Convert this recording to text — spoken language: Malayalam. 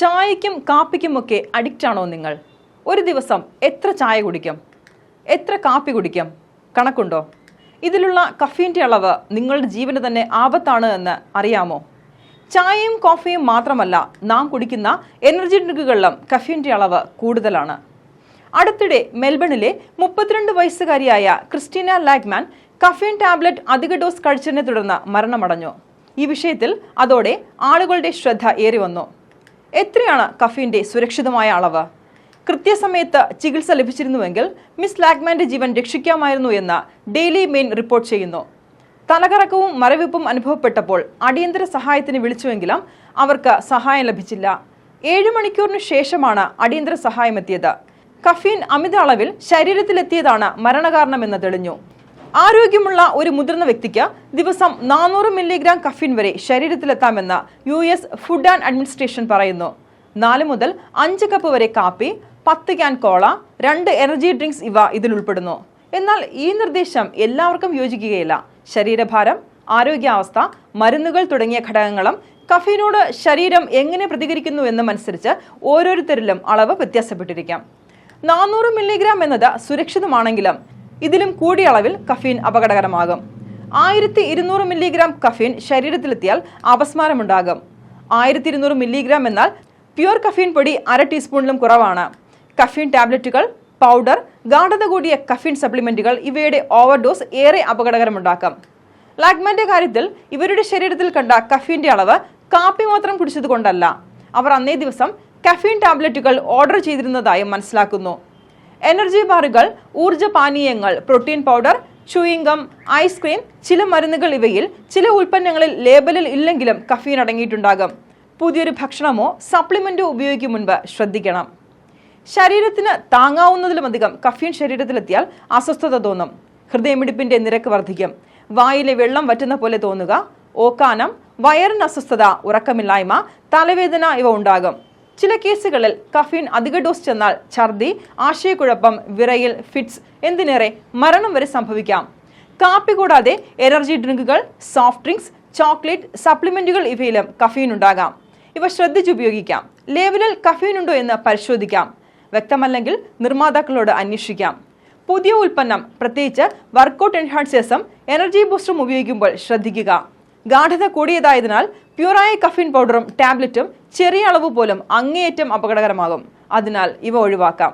ചായയ്ക്കും കാപ്പിക്കുമൊക്കെ അഡിക്റ്റ് ആണോ നിങ്ങൾ? ഒരു ദിവസം എത്ര ചായ കുടിക്കും? എത്ര കാപ്പി കുടിക്കും? കണക്കുണ്ടോ? ഇതിലുള്ള കഫീന്റെ അളവ് നിങ്ങളുടെ ജീവന് തന്നെ ആപത്താണ് എന്ന് അറിയാമോ? ചായയും കോഫിയും മാത്രമല്ല നാം കുടിക്കുന്ന എനർജി ഡ്രിങ്കുകളിലും കഫീന്റെ അളവ് കൂടുതലാണ്. അടുത്തിടെ മെൽബണിലെ മുപ്പത്തിരണ്ട് വയസ്സുകാരിയായ ക്രിസ്റ്റീന ലാഗ്മാൻ കഫീൻ ടാബ്ലറ്റ് അധിക ഡോസ് കഴിച്ചതിനെ തുടർന്ന് മരണമടഞ്ഞു. ഈ വിഷയത്തിൽ അതോടെ ആളുകളുടെ ശ്രദ്ധ ഏറി വന്നു. എത്രയാണ് കഫീന്റെ സുരക്ഷിതമായ അളവ്? കൃത്യസമയത്ത് ചികിത്സ ലഭിച്ചിരുന്നുവെങ്കിൽ മിസ് ലാഗ്മാന്റെ ജീവൻ രക്ഷിക്കാമായിരുന്നു എന്ന് ഡെയിലി മെയിൻ റിപ്പോർട്ട് ചെയ്യുന്നു. തലകറക്കവും മരവിപ്പും അനുഭവപ്പെട്ടപ്പോൾ അടിയന്തര സഹായത്തിന് വിളിച്ചുവെങ്കിലും അവർക്ക് സഹായം ലഭിച്ചില്ല. ഏഴ് മണിക്കൂറിന് ശേഷമാണ് അടിയന്തര സഹായം എത്തിയത് കഫീൻ അമിത അളവിൽ ശരീരത്തിലെത്തിയതാണ് മരണകാരണമെന്ന് തെളിഞ്ഞു. ആരോഗ്യമുള്ള ഒരു മുതിർന്ന വ്യക്തിക്ക് ദിവസം നാനൂറ് മില്ലിഗ്രാം കഫീൻ വരെ ശരീരത്തിലെത്താമെന്ന് U S Food and Administration പറയുന്നു. നാല് മുതൽ അഞ്ച് കപ്പ് വരെ കാപ്പി പത്ത് ക്യാൻ കോള രണ്ട് എനർജി ഡ്രിങ്ക്സ് ഇവ ഇതിൽ ഉൾപ്പെടുന്നു. എന്നാൽ ഈ നിർദ്ദേശം എല്ലാവർക്കും യോജിക്കുകയില്ല. ശരീരഭാരം ആരോഗ്യാവസ്ഥ മരുന്നുകൾ തുടങ്ങിയ ഘടകങ്ങളും കഫീനോട് ശരീരം എങ്ങനെ പ്രതികരിക്കുന്നു എന്നുമനുസരിച്ച് ഓരോരുത്തരിലും അളവ് വ്യത്യാസപ്പെട്ടിരിക്കാം. നാനൂറ് മില്ലിഗ്രാം എന്നത് സുരക്ഷിതമാണെങ്കിലും ഇതിലും കൂടിയ അളവിൽ കഫീൻ അപകടകരമാകും. ആയിരത്തി ഇരുന്നൂറ് മില്ലിഗ്രാം കഫീൻ ശരീരത്തിലെത്തിയാൽ അപസ്മാരമുണ്ടാകും. ആയിരത്തി ഇരുന്നൂറ് മില്ലിഗ്രാം എന്നാൽ പ്യുവർ കഫീൻ പൊടി അര ടീസ്പൂണിലും കുറവാണ്. കഫീൻ ടാബ്ലറ്റുകൾ പൗഡർ ഗാഠത കൂടിയ കഫീൻ സപ്ലിമെന്റുകൾ ഇവയുടെ ഓവർഡോസ് ഏറെ അപകടകരമുണ്ടാക്കാം. ലാഗ്മാന്റെ കാര്യത്തിൽ ഇവരുടെ ശരീരത്തിൽ കണ്ട കഫീന്റെ അളവ് കാപ്പി മാത്രം കുടിച്ചത് കൊണ്ടല്ല അവർ അന്നേ ദിവസം കഫീൻ ടാബ്ലറ്റുകൾ ഓർഡർ ചെയ്തിരുന്നതായും മനസ്സിലാക്കുന്നു. എനർജി ബാറുകൾ ഊർജ പാനീയങ്ങൾ പ്രോട്ടീൻ പൗഡർ ചൂയിങ്കം ഐസ്ക്രീം ചില മരുന്നുകൾ ഇവയിൽ ചില ഉൽപ്പന്നങ്ങളിൽ ലേബലിൽ ഇല്ലെങ്കിലും കഫീൻ അടങ്ങിയിട്ടുണ്ടാകും. പുതിയൊരു ഭക്ഷണമോ സപ്ലിമെന്റോ ഉപയോഗിക്കും മുൻപ് ശ്രദ്ധിക്കണം. ശരീരത്തിന് താങ്ങാവുന്നതിലുമധികം കഫീൻ ശരീരത്തിലെത്തിയാൽ അസ്വസ്ഥത തോന്നും. ഹൃദയമിടിപ്പിന്റെ നിരക്ക് വർദ്ധിക്കും. വായിലെ വെള്ളം വറ്റുന്ന പോലെ തോന്നുക ഓക്കാനം വയറിന് അസ്വസ്ഥത ഉറക്കമില്ലായ്മ തലവേദന ഇവ ഉണ്ടാകും. ചില കേസുകളിൽ കഫീൻ അധിക ഡോസ് ചെന്നാൽ ഛർദി ആശയക്കുഴപ്പം വിറയൽ ഫിറ്റ്സ് എന്തിനേറെ മരണം വരെ സംഭവിക്കാം. കാപ്പി കൂടാതെ എനർജി ഡ്രിങ്കുകൾ സോഫ്റ്റ് ഡ്രിങ്ക്സ് ചോക്ലേറ്റ് സപ്ലിമെന്റുകൾ ഇവയിലും കഫീൻ ഉണ്ടാകാം. ഇവ ശ്രദ്ധിച്ചുപയോഗിക്കാം ലേബലിൽ കഫീൻ ഉണ്ടോ എന്ന് പരിശോധിക്കാം. വ്യക്തമല്ലെങ്കിൽ നിർമ്മാതാക്കളോട് അന്വേഷിക്കാം. പുതിയ ഉൽപ്പന്നം പ്രത്യേകിച്ച് വർക്കൗട്ട് എൻഹാൻസേഴ്സും എനർജി ബൂസ്റ്ററും ഉപയോഗിക്കുമ്പോൾ ശ്രദ്ധിക്കുക. ഗാഠത കൂടിയതായതിനാൽ പ്യൂറായ കഫിൻ പൗഡറും ടാബ്ലറ്റും ചെറിയ അളവ് പോലും അങ്ങേയറ്റം അപകടകരമാകും. അതിനാൽ ഇവ ഒഴിവാക്കാം.